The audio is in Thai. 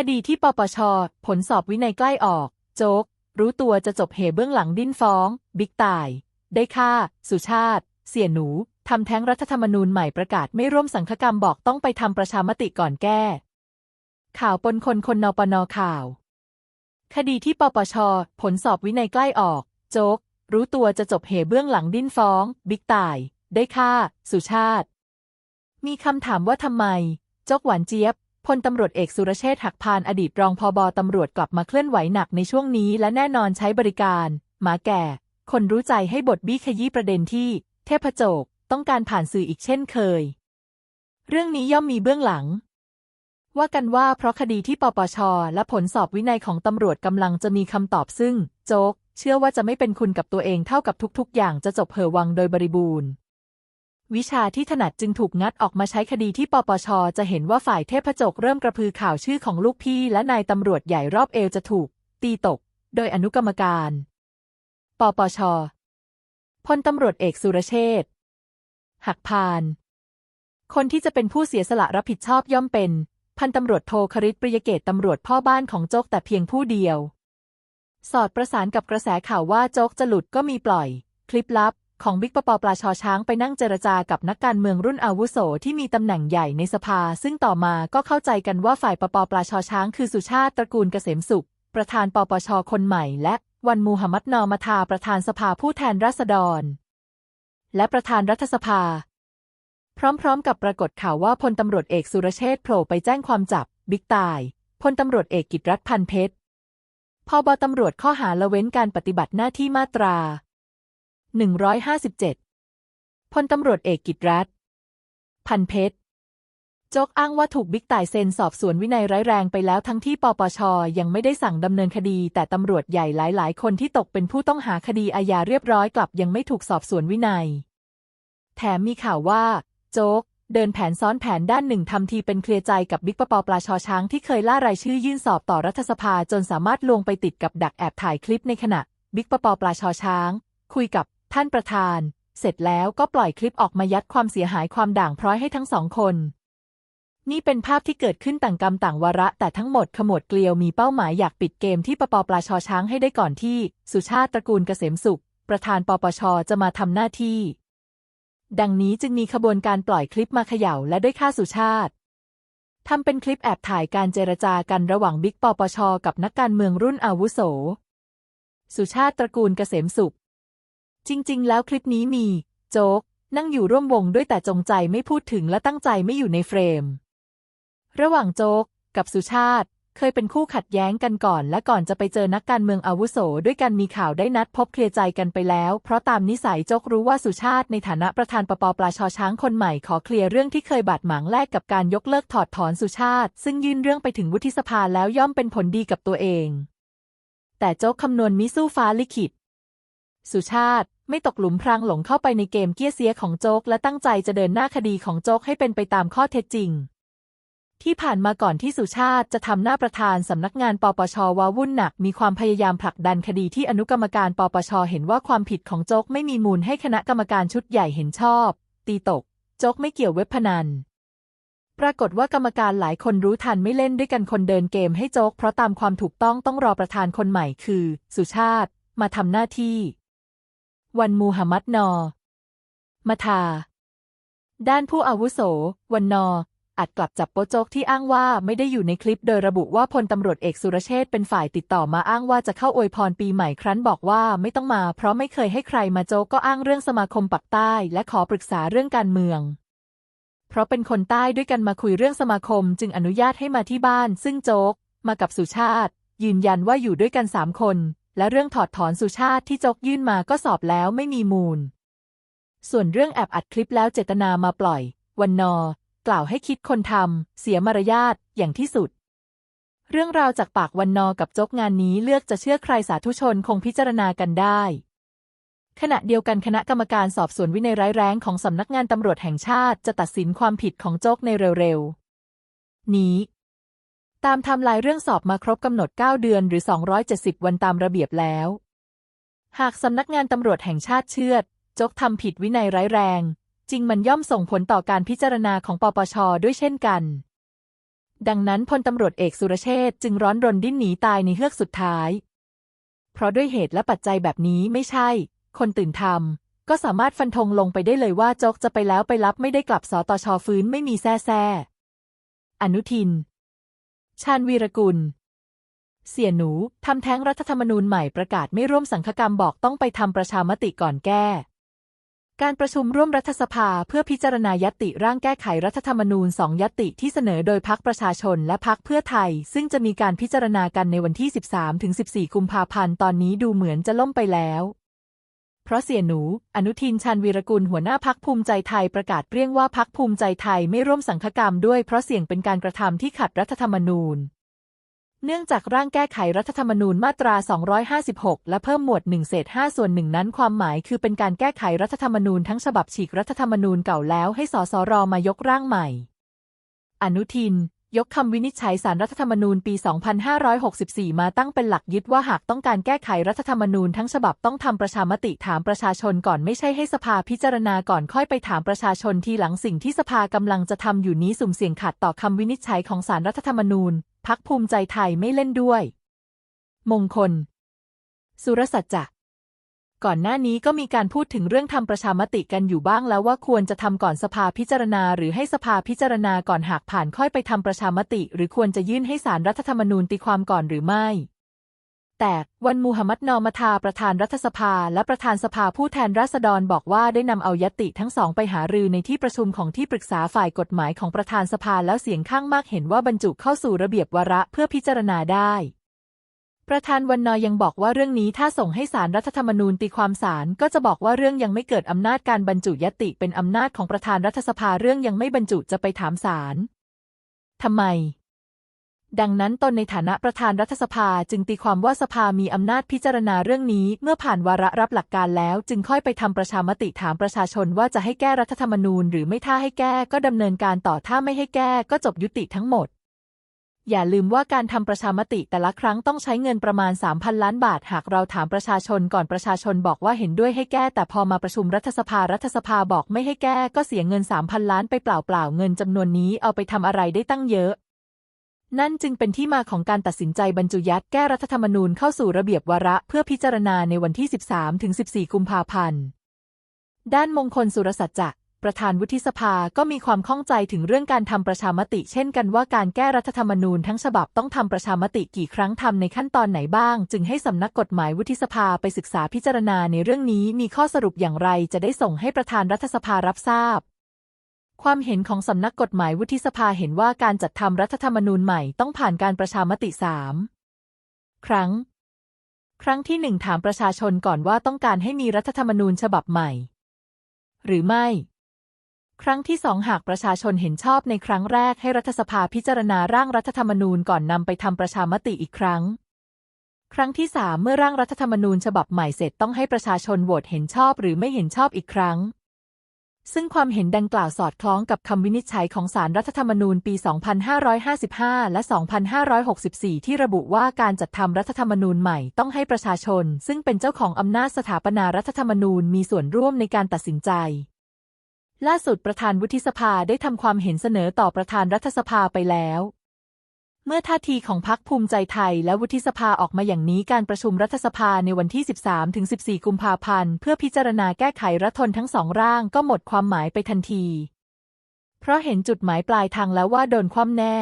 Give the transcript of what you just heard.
คดีที่ปปช ผลสอบวินัยใกล้ออก โจ๊ก รู้ตัวจะจบเหเบื้องหลังดิ้นฟ้อง บิ๊กตาย ได้ฆ่า สุชาติ เสี่ยหนู ทำแท้งรัฐธรรมนูญใหม่ประกาศไม่ร่วมสังฆกรรมบอกต้องไปทำประชามติก่อนแก้ ข่าวปนคนคนนปนข่าว คดีที่ปปช ผลสอบวินัยใกล้ออก โจ๊ก รู้ตัวจะจบเหเบื้องหลังดิ้นฟ้อง บิ๊กตาย ได้ฆ่า สุชาติ มีคำถามว่าทำไม โจ๊กหวานเจี๊ยบ พลตำรวจเอกสุรเชษฐ์หักพานอดีตรองพบตำรวจกลับมาเคลื่อนไหวหนักในช่วงนี้ และแน่นอนใช้บริการหมาแก่ คนรู้ใจให้บทบี้ขยี้ประเด็นที่ เทพโจกต้องการผ่านสื่ออีกเช่นเคย เรื่องนี้ย่อมมีเบื้องหลัง ว่ากันว่าเพราะคดีที่ปปช และผลสอบวินัยของตำรวจกำลังจะมีคำตอบซึ่ง โจกเชื่อว่าจะไม่เป็นคุณกับตัวเองเท่ากับทุกๆ อย่างจะจบเหอวังโดยบริบูรณ์ วิชาที่ถนัดจึงถูกงัดออกมาใช้คดีที่ปปช จะเห็นว่าฝ่ายเทพโจกเริ่มกระพือข่าวชื่อของลูกพี่ และนายตำรวจใหญ่รอบเอวจะถูก ตีตก โดยอนุกรรมการ ปปชพลตำรวจเอกสุรเชษฐ์หักพาน คนที่จะเป็นผู้เสียสละรับผิดชอบย่อมเป็น พันตำรวจโทคริตปริยเกตตำรวจพ่อบ้านของโจกแต่เพียงผู้เดียว สอดประสานกับกระแสข่าวว่าโจกจะหลุดก็มีปล่อย คลิปลับ ของบิ๊กปปปลาชอช้างไปนั่งเจรจากับนักการเมืองรุ่นอาวุโสที่มีตำแหน่งใหญ่ในสภา ซึ่งต่อมาก็เข้าใจกันว่าฝ่ายปปปลาชอช้างคือสุชาติตระกูลเกษมสุข ประธานปปชคนใหม่ และวันมูฮัมหมัดนอมาทาประธานสภาผู้แทนราษฎร และประธานรัฐสภา พร้อมๆ กับปรากฏข่าวว่าพลตำรวจเอกสุรเชษโผล่ไปแจ้งความจับ บิ๊กตายพลตำรวจเอกกิตรัฐพันเพชรพบตำรวจข้อหาละเว้นการปฏิบัติหน้าที่มาตรา 157พลตำรวจเอกกิตรัฐพันเพชรโจ๊กอ้างว่าถูกบิ๊กต่ายเซ็นสอบสวนวินัยร้ายแรงไปแล้วทั้งที่ปปชยังไม่ได้สั่งดำเนินคดี แต่ตำรวจใหญ่หลาย ๆ คนที่ตกเป็นผู้ต้องหาคดีอาญาเรียบร้อยกลับยังไม่ถูกสอบสวนวินัย แถมมีข่าวว่า โจ๊กเดินแผนซ้อนแผนด้านหนึ่งทำทีเป็นเคลียร์ใจกับบิ๊กปปปลาชอช้างที่เคยล่ารายชื่อยื่นสอบต่อรัฐสภาจนสามารถลวงไปติดกับดักแอบถ่ายคลิปในขณะบิ๊กปปปลาชอช้าง คุยกับ ท่านประธาน เสร็จแล้วก็ปล่อยคลิปออกมายัดความเสียหายความด่างพร้อยให้ทั้งสองคน นี่เป็นภาพที่เกิดขึ้นต่างกรรมต่างวาระ แต่ทั้งหมดขมวดเกลียวมีเป้าหมายอยากปิดเกมที่ปปปลาชอช้างให้ได้ก่อนที่ สุชาติตระกูลเกษมสุข ประธานปปชจะมาทำหน้าที่ ดังนี้จึงมีขบวนการปล่อยคลิปมาเขย่าและด้วยค่าสุชาติทำเป็นคลิปแอบถ่ายการเจรจากันระหว่างบิ๊กปปช กับนักการเมืองรุ่นอาวุโส สุชาติตระกูลเกษมสุข จริง ๆ แล้วคลิปนี้มี โจ๊ก นั่งอยู่ร่วมวงด้วยแต่จงใจไม่พูดถึงและตั้งใจไม่อยู่ในเฟรม ระหว่างโจ๊ก กับสุชาติ เคยเป็นคู่ขัดแย้งกันก่อน และก่อนจะไปเจอนักการเมืองอาวุโสด้วยกันมีข่าวได้นัดพบเคลียร์ใจกันไปแล้ว เพราะตามนิสัยโจ๊กรู้ว่าสุชาติในฐานะประธานปปปลาชอช้างคนใหม่ขอเคลียร์เรื่องที่เคยบาดหมางแลกกับการยกเลิกถอดถอนสุชาติ ซึ่งยื่นเรื่องไปถึงวุฒิสภาแล้วย่อมเป็นผลดีกับตัวเอง แต่โจ๊กคำนวณมิสู้ฟ้าลิขิตสุชาติ ไม่ตกหลุมพรางหลงเข้าไปในเกมเกี้ยเสียของโจ๊กและตั้งใจจะเดินหน้าคดีของโจ๊กให้เป็นไปตามข้อเท็จจริง ที่ผ่านมาก่อนที่สุชาติจะทำหน้าประธานสำนักงานปปชวาวุ่นหนักมีความพยายามผลักดันคดีที่อนุกรรมการปปชเห็นว่าความผิดของโจ๊กไม่มีมูลให้คณะกรรมการชุดใหญ่เห็นชอบ ตีตก โจ๊กไม่เกี่ยวเว็บพนันปรากฏว่ากรรมการหลายคนรู้ทันไม่เล่นด้วยกันคนเดินเกมให้โจ๊กเพราะตามความถูกต้องต้องรอประธานคนใหม่คือ สุชาติ มาทำหน้าที่ วันมูฮัมหมัดนอ มาทา ด้านผู้อาวุโส วันนออัดกลับจับโปโจกที่อ้างว่าไม่ได้อยู่ในคลิปโดยระบุว่าพลตำรวจเอกสุรเชษฐ์เป็นฝ่ายติดต่อมาอ้างว่าจะเข้าอวยพรปีใหม่ครั้นบอกว่าไม่ต้องมา เพราะไม่เคยให้ใครมาโจกก็อ้างเรื่องสมาคมปักใต้ และขอปรึกษาเรื่องการเมืองเพราะเป็นคนใต้ด้วยกันมาคุยเรื่องสมาคมจึงอนุญาตให้มาที่บ้าน ซึ่งโจ๊ก มากับสุชาติ ยืนยันว่าอยู่ด้วยกันสามคน และเรื่องถอดถอนสุชาติที่จกยื่นมาก็สอบแล้วไม่มีมูล ส่วนเรื่องแอบอัดคลิปแล้วเจตนามาปล่อย วันนอ กล่าวให้คิดคนทำเสียมารยาทอย่างที่สุด เรื่องราวจากปากวันนอกับจกงานนี้เลือกจะเชื่อใครสาธุชนคงพิจารณากันได้ ขณะเดียวกันคณะกรรมการสอบสวนวินัยร้ายแรงของสำนักงานตำรวจแห่งชาติจะตัดสินความผิดของจกในเร็วๆนี้ ตามทม์ไลน์เรื่องสอบมาครบกำหนด 9 เดือนหรือ 270 วันตามระเบียบแล้ว หากสำนักงานตำรวจแห่งชาติเชื่อด จกทำผิดวินัยร้ายแรง จริงมันย่อมส่งผลต่อการพิจารณาของปปช ด้วยเช่นกัน ดังนั้นพลตำรวจเอกสุรเชษจึงร้อนรนดิ้นหนีตายในเฮือกสุดท้าย เพราะด้วยเหตุและปัจจัยแบบนี้ไม่ใช่ คนตื่นทำก็สามารถฟันธงลงไปได้เลยว่าจกจะไปแล้วไปรับไม่ได้กลับสตชฟื้นไม่มีแซ่แซ่อนุทิน ชาญวีรกุล เสี่ยหนูทำแท้งรัฐธรรมนูญใหม่ประกาศไม่ร่วมสังฆกรรมบอกต้องไปทำประชามติก่อนแก้ การประชุมร่วมรัฐสภาเพื่อพิจารณายตติร่างแก้ไขรัฐธรรมนูญสองยติที่เสนอโดยพักประชาชนและพักเพื่อไทย ซึ่งจะมีการพิจารณากันในวันที่ 13-14 กุมภาพันธ์ตอนนี้ดูเหมือนจะล่มไปแล้ว เพราะเสียหนู อนุทินชาญวีรกุลหัวหน้าพักภูมิใจไทยประกาศเปรี้ยงว่าพักภูมิใจไทยไม่ร่วมสังฆกรรมด้วยเพราะเสี่ยงเป็นการกระทำที่ขัดรัฐธรรมนูญ เนื่องจากร่างแก้ไขรัฐธรรมนูญมาตรา 256 และเพิ่มหมวด1เศษ5ส่วนหนึ่งนั้นความหมายคือเป็นการแก้ไขรัฐธรรมนูญทั้งฉบับฉีกรัฐธรรมนูญเก่าแล้วให้สสรมายกร่างใหม่ อนุทิน ยกคำวินิจฉัยสารรัฐธรรมนูญปี 2564 มาตั้งเป็นหลักยึดว่าหากต้องการแก้ไขรัฐธรรมนูญทั้งฉบับต้องทำประชามติถามประชาชนก่อนไม่ใช่ให้สภาพิจารณาก่อนค่อยไปถามประชาชนทีหลังสิ่งที่สภากำลังจะทำอยู่นี้สุ่มเสี่ยงขัดต่อคำวินิจฉัยของสารรัฐธรรมนูญพักภูมิใจไทยไม่เล่นด้วย มงคล สุรสัจจะ ก่อนหน้านี้ก็มีการพูดถึงเรื่องทำประชามติกันอยู่บ้างแล้วว่าควรจะทำก่อนสภาพิจารณา หรือให้สภาพิจารณาก่อนหากผ่านค่อยไปทำประชามติ หรือควรจะยื่นให้สารรัฐธรรมนูญตีความก่อนหรือไม่แต่วันมูฮัมหมัดนอมาทาประธานรัฐสภา และประธานสภาผู้แทนราษฎรบอกว่าได้นำเอายติทั้งสองไปหารือในที่ประชุมของที่ปรึกษาฝ่ายกฎหมายของประธานสภาแล้วเสียงข้างมากเห็นว่าบรรจุเข้าสู่ระเบียบวาระเพื่อพิจารณาได้ ประธานวันนอยังบอกว่าเรื่องนี้ถ้าส่งให้สารรัฐธรรมนูญตีความสารก็จะบอกว่าเรื่องยังไม่เกิดอำนาจการบรรจุยติเป็นอำนาจของประธานรัฐสภาเรื่องยังไม่บรรจุจะไปถามศาลทำไม ดังนั้นตนในฐานะประธานรัฐสภาจึงตีความว่าสภามีอำนาจพิจารณาเรื่องนี้ เมื่อผ่านวาระรับหลักการแล้ว จึงค่อยไปทำประชามติถามประชาชนว่าจะให้แก้รัฐธรรมนูญ หรือไม่ถ้าให้แก้ก็ดำเนินการต่อถ้าไม่ให้แก้ก็จบยุติทั้งหมด อย่าลืมว่าการทำประชามติแต่ละครั้งต้องใช้เงินประมาณ 3,000 ล้านบาท หากเราถามประชาชนก่อนประชาชนบอกว่าเห็นด้วยให้แก้ แต่พอมาประชุมรัฐสภารัฐสภาบอกไม่ให้แก้ ก็เสียเงิน 3,000 ล้านไปเปล่าๆเงินจำนวนนี้เอาไปทำอะไรได้ตั้งเยอะ นั่นจึงเป็นที่มาของการตัดสินใจบรรจุยัดแก้รัฐธรรมนูญเข้าสู่ระเบียบวาระเพื่อพิจารณาในวันที่ 13-14 กุมภาพันธ์ด้านมงคลสุรสัจจะ ประธานวุฒิสภาก็มีความข้องใจถึงเรื่องการทำประชามติ เช่นกันว่าการแก้รัฐธรรมนูญทั้งฉบับต้องทำประชามติกี่ครั้งทำในขั้นตอนไหนบ้าง จึงให้สำนักกฎหมายวุฒิสภาไปศึกษาพิจารณาในเรื่องนี้ มีข้อสรุปอย่างไรจะได้ส่งให้ประธานรัฐสภารับทราบความเห็นของสำนักกฎหมายวุฒิสภาเห็นว่าการจัดทำรัฐธรรมนูญใหม่ต้องผ่านการประชามติสามครั้ง ครั้งที่หนึ่งถามประชาชนก่อนว่าต้องการให้มีรัฐธรรมนูญฉบับใหม่ หรือไม่ ครั้งที่สองหากประชาชนเห็นชอบในครั้งแรกให้รัฐสภาพิจารณาร่างรัฐธรรมนูญก่อนนำไปทำประชามติอีกครั้ง ครั้งที่สามเมื่อร่างรัฐธรรมนูญฉบับใหม่เสร็จต้องให้ประชาชนโหวตเห็นชอบหรือไม่เห็นชอบอีกครั้ง ซึ่งความเห็นดังกล่าวสอดคล้องกับคำวินิจฉัยของศาลรรัฐธรรมนูญปี 2555 และ 2564 ที่ระบุว่าการจัดทำรัฐธรรมนูญใหม่ต้องให้ประชาชน ซึ่งเป็นเจ้าของอำนาจสถาปนารัฐธรรมนูญมีส่วนร่วมในการตัดสินใจ ล่าสุดประธานวุฒิสภาได้ทำความเห็นเสนอต่อประธานรัฐสภาไปแล้ว เมื่อท่าทีของพรรคภูมิใจไทยและวุฒิสภาออกมาอย่างนี้การประชุมรัฐสภาในวันที่ 13-14 กุมภาพันธ์ เพื่อพิจารณาแก้ไขรัฐธรรมทั้งสองร่างก็หมดความหมายไปทันที เพราะเห็นจุดหมายปลายทางแล้วว่าโดนคว่ำแน่